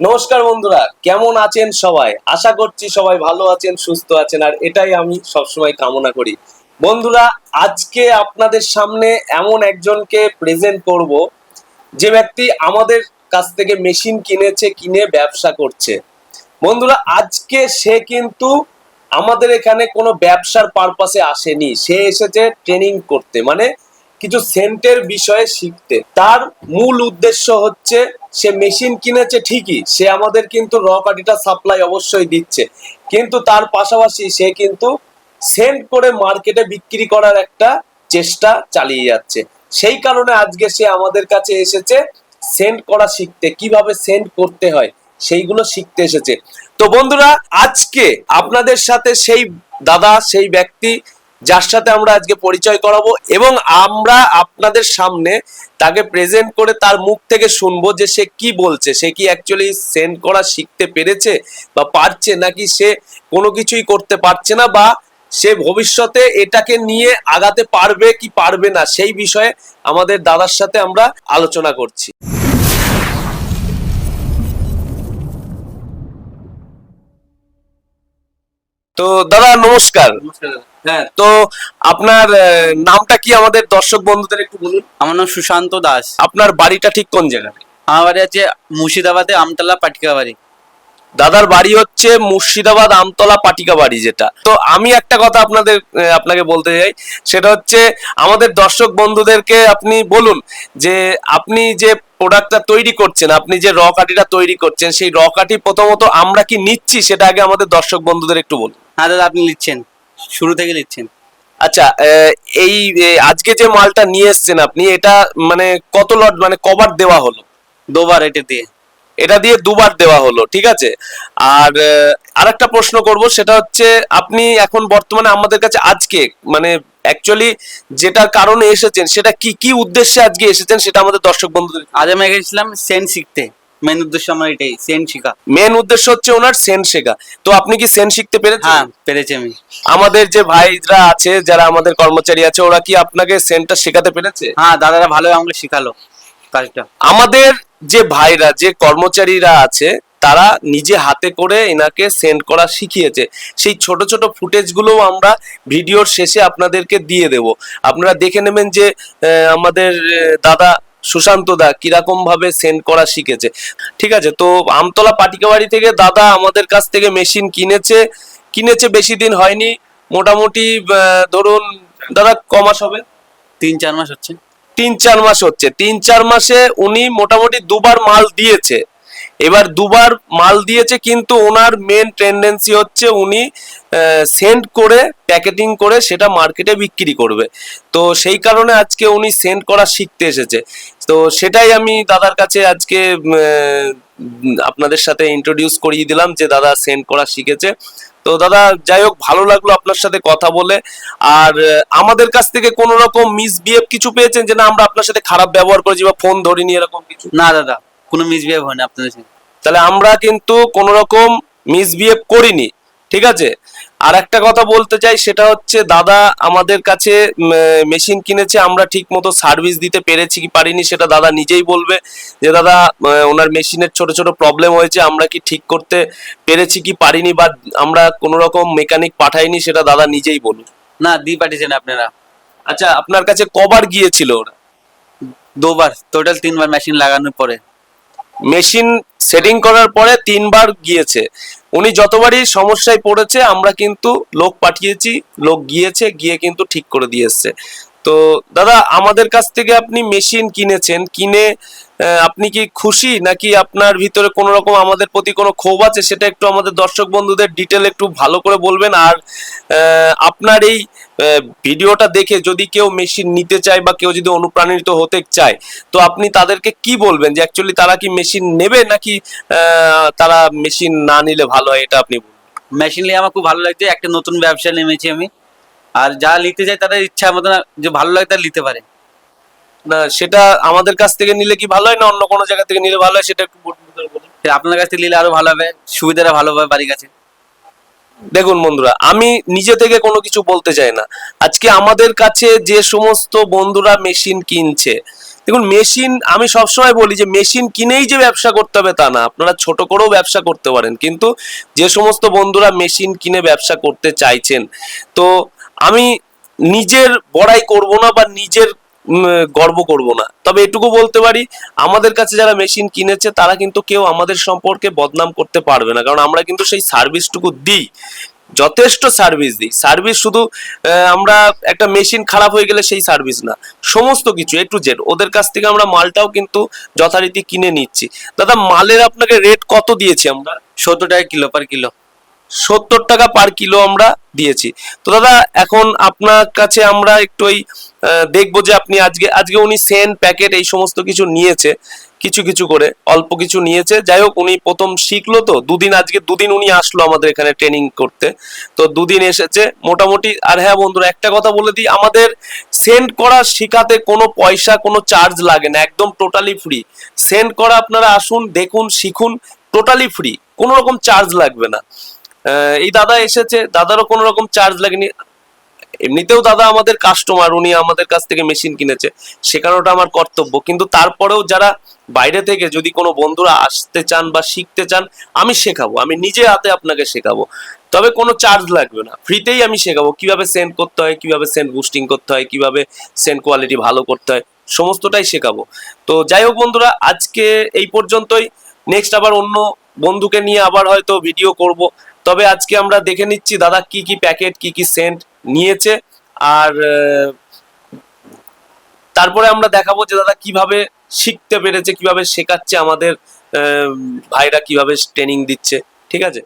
নমস্কার বন্ধুরা, কেমন আছেন সবাই? আশা করছি সবাই ভালো আছেন, সুস্থ আছেন, আর এটাই আমি সবসময় কামনা করি। বন্ধুরা, আজকে আপনাদের সামনে এমন একজনকে প্রেজেন্ট করব, যে ব্যক্তি আমাদের কাছ থেকে মেশিন কিনেছে, কিনে ব্যবসা করছে। বন্ধুরা, আজকে সে কিন্তু আমাদের এখানে কোনো ব্যবসার পারপাসে আসেনি। সে এসেছে ট্রেনিং করতে মানে কিছু সেন্টের বিষয়ে শিখতে। তার মূল উদ্দেশ্য হচ্ছে, সে মেশিন কিনেছে ঠিকই, সে আমাদের কিন্তু র কাঠিটা সাপ্লাই অবশ্যই দিচ্ছে। কিন্তু তার পাশাপাশি সে কিন্তু সেন্ট করে মার্কেটে বিক্রি করার একটা চেষ্টা চালিয়ে যাচ্ছে। সেই কারণে আজকে সে আমাদের কাছে এসেছে সেন্ড করা শিখতে, কীভাবে সেন্ড করতে হয়, সেইগুলো শিখতে এসেছে। তো বন্ধুরা, আজকে আপনাদের সাথে সেই দাদা, সেই ব্যক্তি যার সাথে আমরা আজকে পরিচয় করাবো এবং আমরা আপনাদের সামনে তাকে প্রেজেন্ট করে তার মুখ থেকে শুনব যে সে কি বলছে। সে কি অ্যাকচুয়ালি সেন্ড করা শিখতে পেরেছে বা পারছে নাকি সে কোনো কিছুই করতে পারছে না বা সে ভবিষ্যতে এটাকে নিয়ে আগাতে পারবে কি পারবে না, সেই বিষয়ে আমাদের দাদার সাথে আমরা আলোচনা করছি। তো দাদা নমস্কার। হ্যাঁ তো আপনার নামটা কি আমাদের দর্শক বন্ধুদের একটু বলুন? আমার নাম সুশান্ত দাস। আপনার বাড়িটা ঠিক কোন জায়গায়? আমার বাড়ি আছে মুর্শিদাবাদে আমতলা পাটিকা বাড়ি। দাদার বাড়ি হচ্ছে মুর্শিদাবাদ আমতলা পাটিকা বাড়ি যেটা। তো আমি একটা কথা আপনাদের আপনাকে বলতে চাই সেটা হচ্ছে আমাদের দর্শক বন্ধুদেরকে আপনি বলুন যে আপনি যে প্রোডাক্টটা তৈরি করছেন আপনি যে র কাঠিটা তৈরি করছেন সেই র কাঠি প্রথমত আমরা কি নিচ্ছি সেটা আগে আমাদের দর্শক বন্ধুদের একটু বলুন। হ্যাঁ দাদা আপনি লিখছেন। শুরু থেকে লিখছেন আচ্ছা এই আজকে যে মালটা নিয়ে এসেছেন আপনি, এটা মানে কত লট মানে কবার দেওয়া হলো? দুবার এটা দিয়ে। এটা দিয়ে দুবার দেওয়া হলো, ঠিক আছে? আর আর একটা প্রশ্ন করব, সেটা হচ্ছে আপনি এখন বর্তমানে আমাদের কাছে আজকে মানে অ্যাকচুয়ালি যেটার কারণে এসেছেন, সেটা কি কি উদ্দেশ্যে আজকে এসেছেন, সেটা আমাদের দর্শক বন্ধুদের আজ আমি গেছিলাম সেন্ট শিখতে মেন উদ্দেশ্য আমার এটাই সেন্ট শিখা। মেন উদ্দেশ্য হচ্ছে ওনার সেন শেখা। তো আপনি কি সেন শিখতে পেরেছেন? হ্যাঁ পেরেছি আমি। আমাদের যে ভাইরা আছে যারা আমাদের কর্মচারী আছে ওরা কি আপনাকে সেনটা শেখাতে পেরেছে? হ্যাঁ দাদারা ভালো আমাকে শিখালো কাজটা। আমাদের যে ভাইরা যে কর্মচারীরা আছে তারা নিজে হাতে করে এনাকে সেন্ড করা শিখিয়েছে। সেই ছোট ছোট ফুটেজগুলোও আমরা ভিডিওর শেষে আপনাদেরকে দিয়ে দেব। আপনারা দেখে নেবেন যে আমাদের দাদা সুশান্ত দা কীরকম ভাবে সেন্ড করা শিখেছে। ঠিক আছে তো আমতলা পাটিকাবাড়ি থেকে দাদা আমাদের কাছ থেকে মেশিন কিনেছে কিনেছে বেশি দিন হয়নি মোটামুটি ধরুন দাদা ক মাস হবে? তিন চার মাস হচ্ছে। তিন চার মাস হচ্ছে। তিন চার মাসে উনি মোটামুটি দুবার মাল দিয়েছে। এবার দুবার মাল দিয়েছে, কিন্তু ওনার মেন টেন্ডেন্সি হচ্ছে উনি সেন্ড করে প্যাকেটিং করে সেটা মার্কেটে বিক্রি করবে। তো সেই কারণে আজকে উনি সেন্ড করা শিখতে এসেছে। তো সেটাই আমি দাদার কাছে আজকে আপনাদের সাথে ইন্ট্রোডিউস করিয়ে দিলাম যে দাদা সেন্ড করা শিখেছে। তো দাদা, যাই হোক, ভালো লাগল আপনার সাথে কথা বলে। আর আমাদের কাছ থেকে কোনো রকম মিসবিহেভ কিছু পেয়েছেন যে না, আমরা আপনার সাথে খারাপ ব্যবহার করেছি বা ফোন ধরিনি, এরকম কিছু? না, দাদা। কোনো মিসবিহেভ হয়নি আপনাদের সাথে তাহলে আমরা কিন্তু কোনো রকম মিসবিহেভ করিনি ঠিক আছে? আর একটা কথা বলতে চাই সেটা হচ্ছে দাদা আমাদের কাছে মেশিন কিনেছে আমরা ঠিক মতো সার্ভিস দিতে পেরেছি কি পারিনি সেটা দাদা নিজেই বলবে। যে দাদা ওনার মেশিনের ছোট ছোট প্রবলেম হয়েছে আমরা কি ঠিক করতে পেরেছি কি পারিনি বা আমরা কোনো রকম মেকানিক পাঠাইনি সেটা দাদা নিজেই বলুন। না দিয়ে পাঠিয়েছেন আপনারা। আচ্ছা আপনার কাছে কবার গিয়েছিল ওরা? দুবার টোটাল তিনবার মেশিন লাগানোর পরে। মেশিন সেটিং করার পরে তিনবার গিয়েছে। উনি যতবারই সমস্যায় পড়েছে, আমরা কিন্তু লোক পাঠিয়েছি, লোক গিয়েছে, গিয়ে কিন্তু ঠিক করে দিয়ে এসছে। তো দাদা, আমাদের কাছ থেকে আপনি মেশিন কিনেছেন, কিনে আপনি কি খুশি নাকি আপনার ভিতরে কোনো রকম আমাদের প্রতি কোনো ক্ষোভ আছে? সেটা একটু আমাদের দর্শক বন্ধুদের ডিটেল একটু ভালো করে বলবেন। আর আপনার এই ভিডিওটা দেখে যদি কেউ মেশিন নিতে চায় বা কেউ যদি অনুপ্রাণিত হতে চায়, তো আপনি তাদেরকে কি বলবেন? যে অ্যাকচুয়ালি তারা কি মেশিন নেবে নাকি তারা মেশিন না নিলে ভালো হয়? এটা আপনি মেশিন নিয়ে আমার খুব ভালো লাগছে। একটা নতুন ব্যবসা নেমেছি আমি। আর যা নিতে চাই তাদের ইচ্ছা মতো যে ভালো লাগে তারা নিতে পারে। না সেটা আমাদের কাছ থেকে নিলে কি ভালো হয় না অন্য কোনো জায়গা থেকে নিলে ভালো হয় সেটা একটু বলুন। আপনার কাছ থেকে নিলে আরও ভালো হবে সুবিধাটা ভালো হবে বাড়ির কাছে। দেখুন বন্ধুরা আমি নিজে থেকে কোনো কিছু বলতে চাই না। আজকে আমাদের কাছে যে সমস্ত বন্ধুরা মেশিন কিনছে দেখুন মেশিন আমি সবসময় বলি যে মেশিন কিনেই যে ব্যবসা করতে হবে তা না আপনারা ছোট করেও ব্যবসা করতে পারেন। কিন্তু যে সমস্ত বন্ধুরা মেশিন কিনে ব্যবসা করতে চাইছেন তো আমি নিজের বড়াই করব না বা নিজের গর্ব করব না। তবে এটুকু বলতে পারি, আমাদের কাছে যারা মেশিন কিনেছে, তারা কিন্তু কেউ আমাদের সম্পর্কে বদনাম করতে পারবে না। কারণ আমরা কিন্তু সেই সার্ভিসটুকু দিই, যথেষ্ট সার্ভিস দিই। সার্ভিস শুধু আমরা একটা মেশিন খারাপ হয়ে গেলে সেই সার্ভিস না। সমস্ত কিছু এ টু জেড ওদের কাছ থেকে আমরা মালটাও কিন্তু যথারীতি কিনে নিচ্ছি। দাদা, মালের আপনাকে রেট কত দিয়েছি আমরা? সত্তর টাকা কিলো পার কিলো। সত্তর টাকা পার কিলো আমরা দিয়েছি। তো দাদা, এখন আপনার কাছে আমরা একটু ওই দেখব যে আপনি আজকে আজকে উনি সেন্ট প্যাকেট এই সমস্ত কিছু নিয়েছে, কিছু কিছু করে, অল্প কিছু নিয়েছে। যাই হোক, উনি প্রথম শিখলো তো, দুদিন আজকে, দুদিন উনি আসলো আমাদের এখানে ট্রেনিং করতে। তো দুদিন এসেছে মোটামুটি। আর হ্যাঁ বন্ধুরা, একটা কথা বলে দিই, আমাদের সেন্ড করা শেখাতে কোনো পয়সা, কোনো চার্জ লাগে না, একদম টোটালি ফ্রি সেন্ড করা আপনারা আসুন, দেখুন, শিখুন টোটালি ফ্রি কোনো রকম চার্জ লাগবে না। এই দাদা এসেছে। দাদারও কোনো রকম চার্জ লাগেনি। এমনিতেও দাদা আমাদের কাস্টমার উনি আমাদের কাছ থেকে মেশিন কিনেছে। শেখানোটা আমার কর্তব্য। কিন্তু তারপরেও যারা বাইরে থেকে যদি কোনো বন্ধুরা আসতে চান বা শিখতে চান, আমি শেখাবো। আমি নিজে হাতে আপনাকে শেখাবো। তবে কোনো চার্জ লাগবে না। ফ্রিতেই আমি শেখাবো। কীভাবে সেন্ড করতে হয়, কীভাবে সেন্ড বুস্টিং করতে হয়, কীভাবে সেন্ড কোয়ালিটি ভালো করতে হয়, সমস্তটাই শেখাবো। তো যাই হোক বন্ধুরা, আজকে এই পর্যন্তই। নেক্সট আবার অন্য বন্ধুকে নিয়ে আবার হয়তো ভিডিও করব। তবে আজকে আমরা দেখে নিচ্ছি দাদা কি কি প্যাকেট, কি কি সেন্ট নিয়েছে। আর তারপরে আমরা দেখাবো যে দাদা কীভাবে শিখতে পেরেছে, কীভাবে শেখাচ্ছে আমাদের ভাইরা, কীভাবে ট্রেনিং দিচ্ছে। ঠিক আছে?